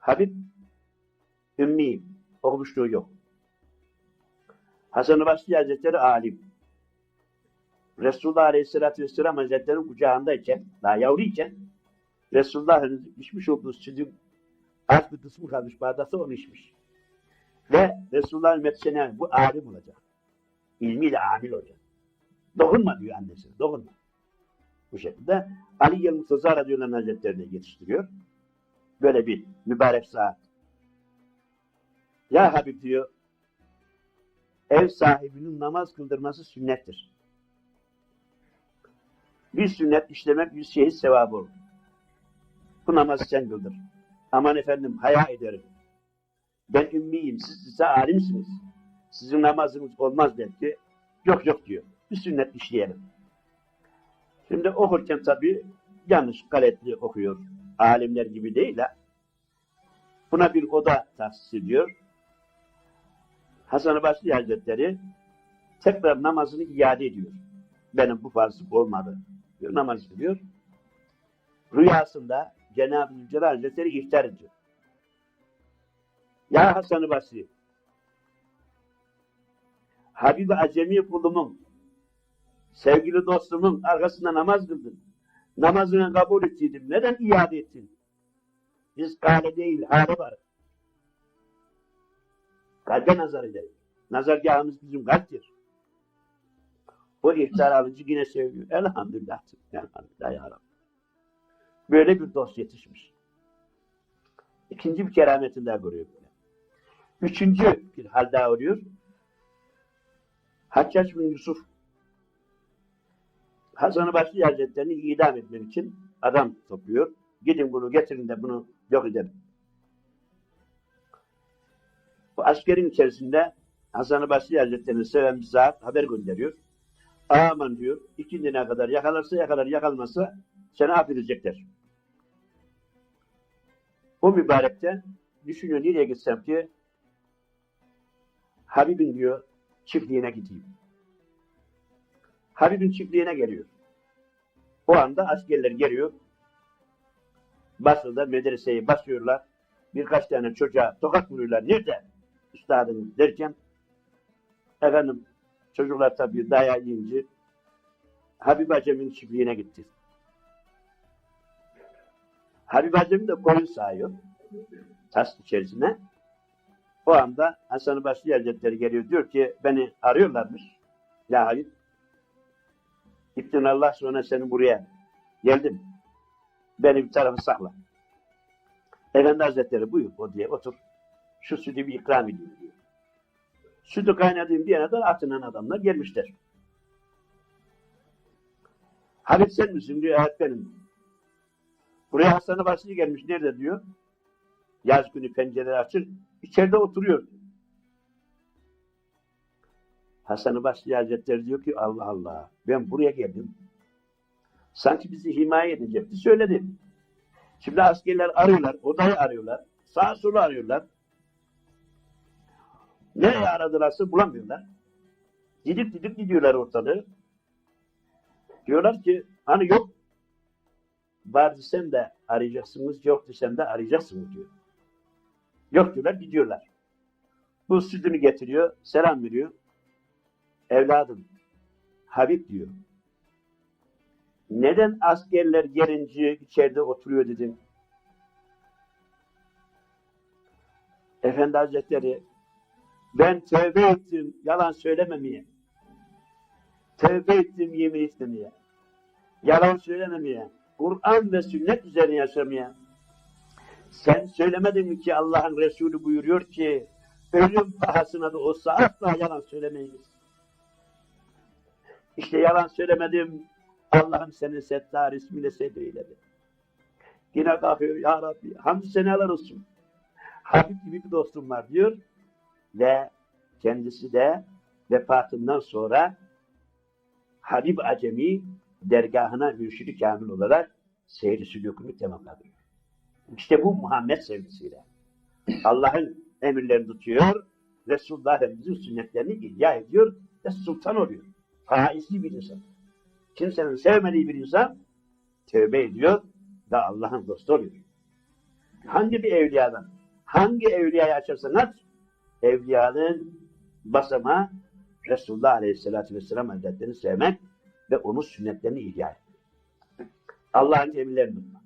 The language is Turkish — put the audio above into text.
Habib ümmi, okumuşluğu yok. Hasan-ı Basri Hazretleri alim. Resulullah Aleyhisselatü Vesselam Hazretleri'nin kucağındayken, daha yavruyken Resulullah'ın içmiş olduğu sütün az bir kısmı kalmış bardakta onu içmiş. Ve Resulullah'ın metkene bu alim olacak. İlmiyle amil olacak. Dokunma diyor annesi, dokunma. Bu şekilde Ali Yel Mustaza Radyo'nun Hazretlerini yetiştiriyor. Böyle bir mübarek saat. Ya Habib diyor, ev sahibinin namaz kıldırması sünnettir. Bir sünnet işlemek yüz şehit sevabı olur. Bu namazı sen kıldır. Aman efendim haya ederim. Ben ümmiyim, siz ise alimsiniz. Sizin namazınız olmaz belki. Yok yok diyor. Bir sünnet işleyelim. Şimdi okurken tabii yanlış galetli okuyor. Alimler gibi değil ha. Buna bir oda tahsis ediyor. Hasan-ı Basri Hazretleri tekrar namazını iade ediyor. Benim bu farzım olmadı. Diyor, namaz kılıyor. Rüyasında Cenab-ı Zülcelal Hazretleri ihtar ediyor. Ya Hasan-ı Basri Habib-i Acemi kulumun sevgili dostumun arkasında namaz kıldın. Namazını kabul ettiydim. Neden iade ettin? Biz kale değil, hale var. Kalbe nazar edelim. Nazargahımız bizim kalptir. O ihtar alıcı yine söylüyor. Elhamdülillah. Elhamdülillah ya Rabbi. Böyle bir dost yetişmiş. İkinci bir kerametini daha görüyor. Üçüncü bir hal daha oluyor. Haccac bin Yusuf Hasan-ı Basri Hazretleri'ni idam etmek için adam topluyor. Gidin bunu getirin de bunu yok edelim. Bu askerin içerisinde Hasan-ı Basri Hazretleri'ni seven bir zat haber gönderiyor. Aman diyor, ikindine kadar yakalarsa yakalar, yakalmazsa seni affedecekler. O mübarekte düşünüyor nereye gitsem ki Habib'in diyor çiftliğine gideyim. Habib'in çiftliğine geliyor. O anda askerler geliyor. Basılda medreseyi basıyorlar. Birkaç tane çocuğa tokat vuruyorlar. Nerede? Üstadın derken efendim çocuklar tabii dayağı yiyince Habib Acem'in çiftliğine gitti. Habib Acem de koyun sağıyor. Tas içerisine. O anda Hasan-ı Basri Hazretleri geliyor. Diyor ki beni arıyorlarmış. Ya Habib Gittin Allah sonra seni buraya geldim. Beni bir tarafı sakla. Efendi Hazretleri buyur o diye otur. Şu sütü bir ikram edeyim diyor. Sütü kaynadığım diyene kadar atınan adamlar gelmişler. Habib sen misin diyor. Evet benim. Buraya Hasan-ı Basri gelmiş. Nerede diyor. Yaz günü pencereleri açık. İçeride oturuyor. Hasan-ı Basri Hazretleri diyor ki Allah Allah ben buraya geldim. Sanki bizi himaye edecekti. Söyledim. Şimdi askerler arıyorlar. Odayı arıyorlar. Sağa sola arıyorlar. Nereye aradılarsa bulamıyorlar. Gidip gidip gidiyorlar ortalığı. Diyorlar ki hani yok var desem de arayacaksınız, yok desem de arayacaksınız diyor. Yok diyorlar, gidiyorlar. Bu sütünü getiriyor, selam veriyor. Evladım, Habib diyor. Neden askerler gelince içeride oturuyor dedin? Efendi Hazretleri, ben tövbe ettim yalan söylememeye. Tövbe ettim yemin etmemeye. Yalan söylememeye. Kur'an ve sünnet üzerine yaşamaya. Sen söylemedin mi ki Allah'ın Resulü buyuruyor ki ölüm pahasına da olsa asla yalan söylemeyiniz. İşte yalan söylemedim. Allah'ım seni Settar ismiyle sevdiğiyledi. Yine kalkıyor ya Rabbi hamd seneler olsun. Habib gibi bir dostum var diyor. Ve kendisi de vefatından sonra Habib Acemi dergahına mürşidi kamil olarak seyri sülükünü tamamladı. İşte bu Muhammed sevgisiyle. Allah'ın emirlerini tutuyor, Resulullah Efendimiz'in sünnetlerini ihya ediyor ve sultan oluyor. Faizli bir insan. Kimsenin sevmediği bir insan tövbe ediyor ve Allah'ın dostu oluyor. Hangi bir evliyadan hangi evliyayı açarsanız evliyanın basamağı Resulullah Aleyhisselatü Vesselam Hazretlerini sevmek ve onun sünnetlerini ihya etmek. Allah'ın emirlerini tutmak.